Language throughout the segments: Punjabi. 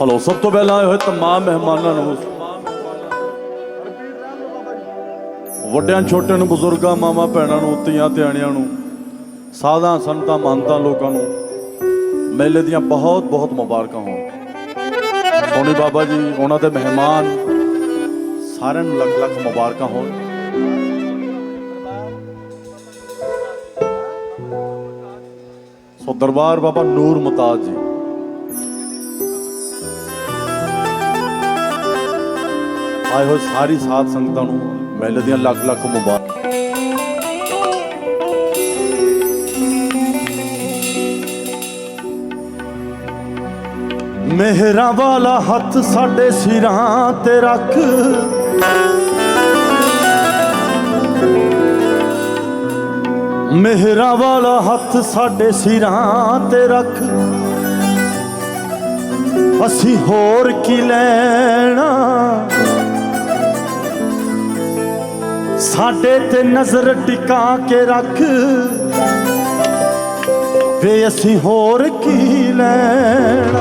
ਹਲੋ, ਸਭ ਤੋਂ ਪਹਿਲਾਂ ਆਏ ਹੋਏ ਤਮਾਮ ਮਹਿਮਾਨਾਂ ਨੂੰ ਵੱਡਿਆਂ, ਛੋਟਿਆਂ ਨੂੰ, ਬਜ਼ੁਰਗਾਂ, ਮਾਵਾਂ, ਭੈਣਾਂ ਨੂੰ, ਧੀਆਂ, ਧਿਆਣਿਆਂ ਨੂੰ, ਸਾਧਾਂ, ਸੰਤਾਂ ਮਹੰਤਾਂ ਲੋਕਾਂ ਨੂੰ ਮੇਲੇ ਦੀਆਂ ਬਹੁਤ ਬਹੁਤ ਮੁਬਾਰਕਾਂ ਹੋਣ। ਸੋਨੀ ਬਾਬਾ ਜੀ, ਉਹਨਾਂ ਦੇ ਮਹਿਮਾਨ ਸਾਰਿਆਂ ਨੂੰ ਲੱਖ ਲੱਖ ਮੁਬਾਰਕਾਂ ਹੋਣ। ਸੋ ਦਰਬਾਰ ਬਾਬਾ ਨੂਰ ਮੁਤਾਜ ਜੀ। ਆਏ ਹੋਏ ਸਾਰੀ ਸਾਧ ਸੰਗਤਾਂ ਨੂੰ ਮੇਲੇ ਦੀਆਂ ਲੱਖ ਲੱਖ ਮੁਬਾਰਕ ਮਿਹਰਾਂ ਵਾਲਾ ਹੱਥ ਸਾਡੇ ਸਿਰਾਂ ਤੇ ਰੱਖ। ਮਿਹਰਾਂ ਵਾਲਾ ਹੱਥ ਸਾਡੇ ਸਿਰਾਂ ਤੇ ਰੱਖ। ਅਸੀਂ ਹੋਰ ਕੀ ਲੈਣਾ? ਸਾਡੇ ਤੇ ਨਜ਼ਰ ਟਿਕਾ ਕੇ ਰੱਖ। ਵੇ ਅਸੀਂ ਹੋਰ ਕੀ ਲੈਣਾ?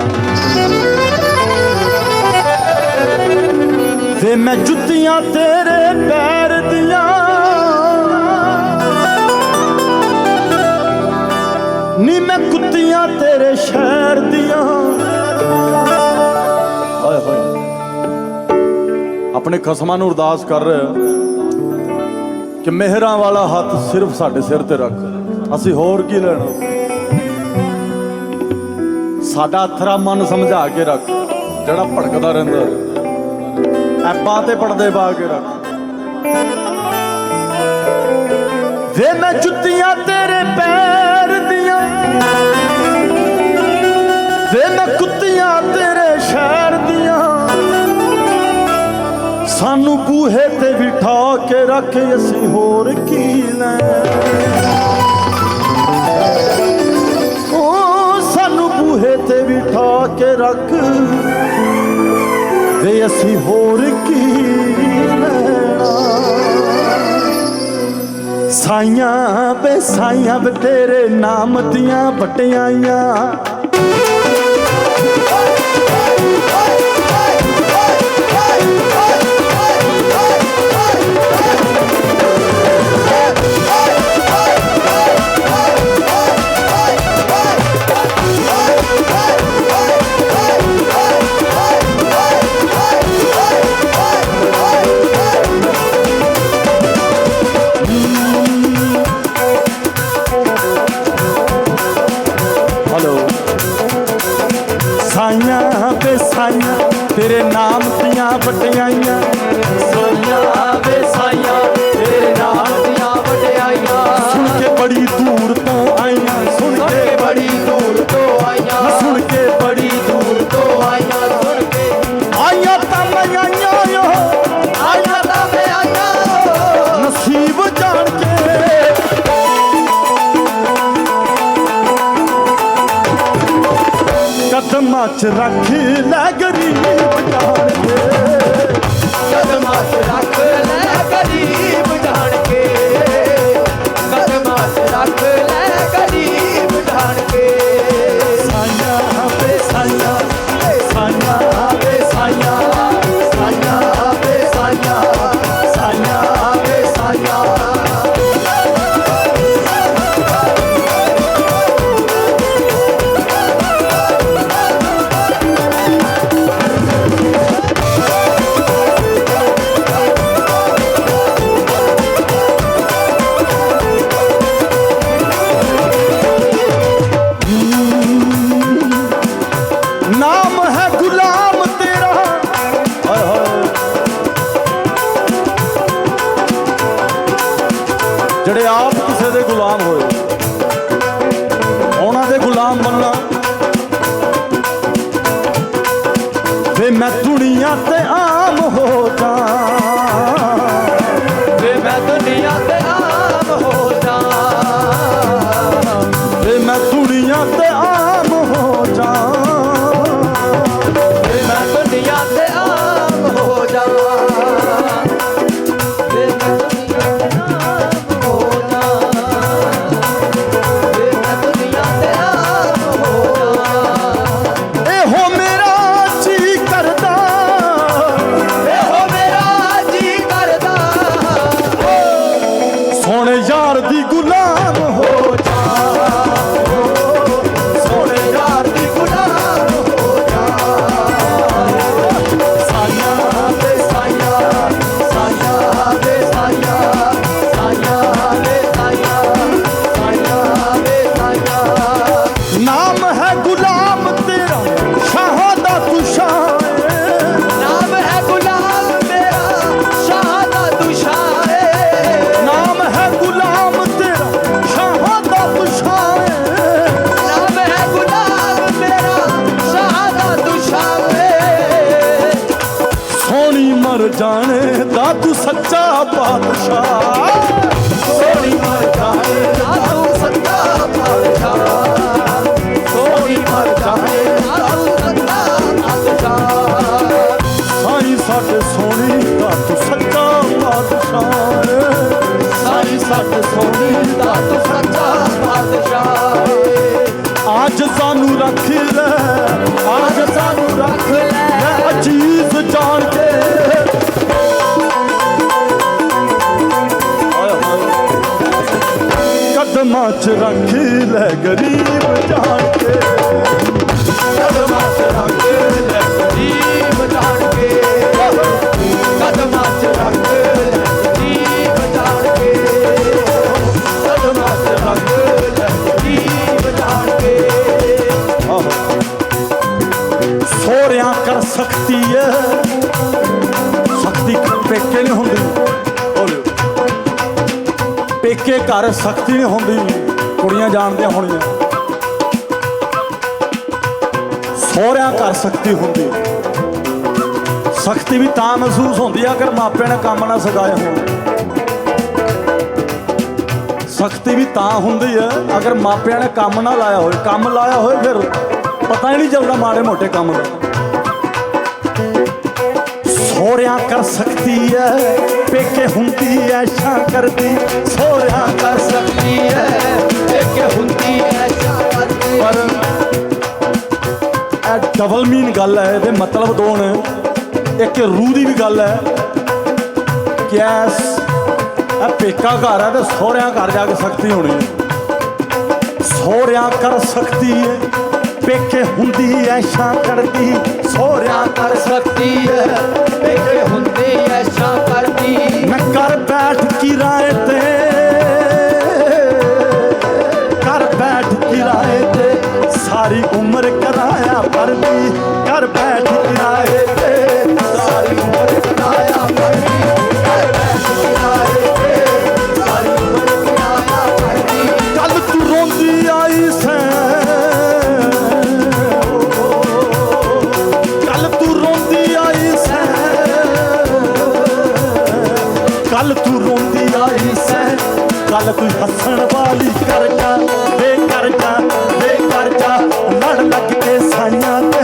ਵੇ ਮੈਂ ਜੁੱਤੀਆਂ ਤੇਰੇ ਪੈਰ ਦੀਆਂ। ਨੀ ਮੈਂ ਕੁੱਤੀਆਂ ਤੇਰੇ ਸ਼ਹਿਰ ਦੀਆਂ। ਹਾਏ ਹਾਏ। ਆਪਣੇ ਖਸਮਾਂ ਨੂੰ ਅਰਦਾਸ ਕਰ ਰਿਹਾ ਕਿ ਮਿਹਰਾਂ ਵਾਲਾ ਹੱਥ ਸਿਰਫ ਸਾਡੇ ਸਿਰ ਤੇ ਰੱਖ। ਅਸੀਂ ਹੋਰ ਕੀ ਲੈਣਾ? ਸਾਡਾ ਅਥਰਾ ਮਨ ਸਮਝਾ ਕੇ ਰੱਖ, ਜਿਹੜਾ ਭੜਕਦਾ ਰਹਿੰਦਾ ਐਪਾਂ ਤੇ ਪੜਦੇ ਪਾ ਕੇ ਰੱਖ। ਵੇ ਮੈਂ ਜੁੱਤੀਆਂ ਤੇਰੇ ਪੈਰ ਦੀਆਂ, ਵੇ ਮੈਂ ਕੁੱਤੀਆਂ ਤੇਰੇ ਸ਼ਹਿਰ ਸਾਨੂੰ ਬੂਹੇ ਤੇ ਬਿਠਾ ਕੇ ਰੱਖ ਅਸੀਂ ਹੋਰ ਕੀ ਲੈ। ਓ ਸਾਨੂੰ ਬੂਹੇ ਤੇ ਬਿਠਾ ਕੇ ਰੱਖ ਵੇ ਅਸੀਂ ਹੋਰ ਕੀ ਸਾਈਆਂ ਬੇ ਸਾਈਆਂ ਬੇ ਨਾਮ ਦੀਆਂ ਵਟਿਆਈਆਂ ਸਾਈਆਂ ਬੇ ਸਾਈਆਂ ਤੇਰੇ ਨਾਮ ਦੀਆਂ ਵਟਿਆਈਆਂ ਸਾਈਆਂ ਵੇ ਸਾਈਆਂ ਤੇਰੇ ਨਾਮ ਦੀਆਂ ਵਡਿਆਈਆਂ। ਸੁਣ ਕੇ ਬੜੀ ਦੂਰ ਕਦਮਾਂ 'ਚ ਵੇ ਮੈਂ ਦੁਨੀਆ ਤੇ ਆ 'ਚ ਰੱਖ ਲੈ ਗਰੀਬ ਜਾਣ ਕੇ। ਕਦਮਾਂ 'ਚ ਰੱਖ ਲੈ ਗਰੀਬ ਜਾਣ ਕੇ। ਕਦਮਾਂ 'ਚ ਰੱਖ ਲੈ ਗਰੀਬ ਜਾਣ ਕੇ। ਕਦਮਾਂ 'ਚ ਰੱਖ ਲੈ ਗਰੀਬ ਜਾਣ ਕੇ। ਸੋਹਰਿਆਂ ਕਰ ਸਕਤੀ ਹੈ ਸ਼ਕਤੀ ਪੇਕੇ ਨਹੀਂ ਹੁੰਦੀ। ਪੇਕੇ ਘਰ ਸਖਤੀ ਨਹੀਂ ਹੁੰਦੀ। ਕੁੜੀਆਂ ਜਾਣਦੀਆਂ ਹੋਣੀਆਂ। ਸੋਹਰਿਆਂ ਘਰ ਸਖਤੀ ਹੁੰਦੀ। ਸਖਤੀ ਵੀ ਤਾਂ ਮਹਿਸੂਸ ਹੁੰਦੀ ਆ ਅਗਰ ਮਾਪਿਆਂ ਨੇ ਕੰਮ ਨਾ ਸਿਖਾਏ ਹੋਣ। ਸਖਤੀ ਵੀ ਤਾਂ ਹੁੰਦੀ ਹੈ ਅਗਰ ਮਾਪਿਆਂ ਨੇ ਕੰਮ ਨਾ ਲਾਇਆ ਹੋਵੇ। ਕੰਮ ਲਾਇਆ ਹੋਵੇ ਫਿਰ ਪਤਾ ਹੀ ਨਹੀਂ ਚੱਲਦਾ ਮਾੜੇ ਮੋਟੇ ਕੰਮ ਦਾ। ਸੋਹਰਿਆਂ ਕਰ ਸਕਦੀ ਹੈ ਪੇਕੇ ਹੁੰਦੀ ਐ ਸ਼ਾਂ ਕਰਦੀ। ਸੋਹਰਿਆਂ ਕਰ ਸਕਦੀ ਹੈ ਇੱਕ ਹੁੰਦੀ ਹੈ ਸ਼ਾਹਰਤੀ ਪਰ ਇਹ ਡਬਲ ਮੀਨ ਗੱਲ ਹੈ ਇਹਦੇ ਮਤਲਬ ਦੋ ਨੇ। ਇੱਕ ਰੂਹ ਦੀ ਵੀ ਗੱਲ ਹੈ ਕਿ ਐਸ, ਇਹ ਪੇਕਾ ਘਰ ਹੈ ਤੇ ਸਹੁਰਿਆਂ ਘਰ ਜਾ ਕੇ ਸਖਤੀ ਹੋਣੀ ਹੈ ਸਹੁਰਿਆਂ ਕਰ ਸਕਦੀ ਹੈ ਪੇਕੇ ਹੁੰਦੀ ਐ ਸ਼ਾਂ ਕਰਦੀ। ਸਹੁਰਿਆਂ ਕਰ ਸਕਦੀ ਹੈ ਕੱਲ ਕੋਈ ਹੱਸਣ ਵਾਲੀ ਕਰ ਜਾ ਵੇ ਕਰ ਲੜ ਲੱਗ ਕੇ ਸਾਈਆਂ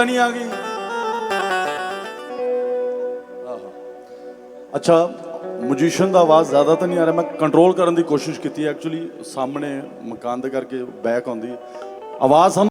ਤਾਂ ਨਹੀਂ ਆ ਗਈ। ਆਹੋ। ਅੱਛਾ ਮਿਊਜ਼ੀਸ਼ੀਅਨ ਦਾ ਆਵਾਜ਼ ਜ਼ਿਆਦਾ ਤਾਂ ਨਹੀਂ ਆ ਰਿਹਾ। ਮੈਂ ਕੰਟਰੋਲ ਕਰਨ ਦੀ ਕੋਸ਼ਿਸ਼ ਕੀਤੀ ਐਕਚੁਅਲੀ ਸਾਹਮਣੇ ਮਕਾਨ ਦੇ ਕਰਕੇ ਬੈਕ ਆਉਂਦੀ। ਆਵਾਜ਼ ਹਮ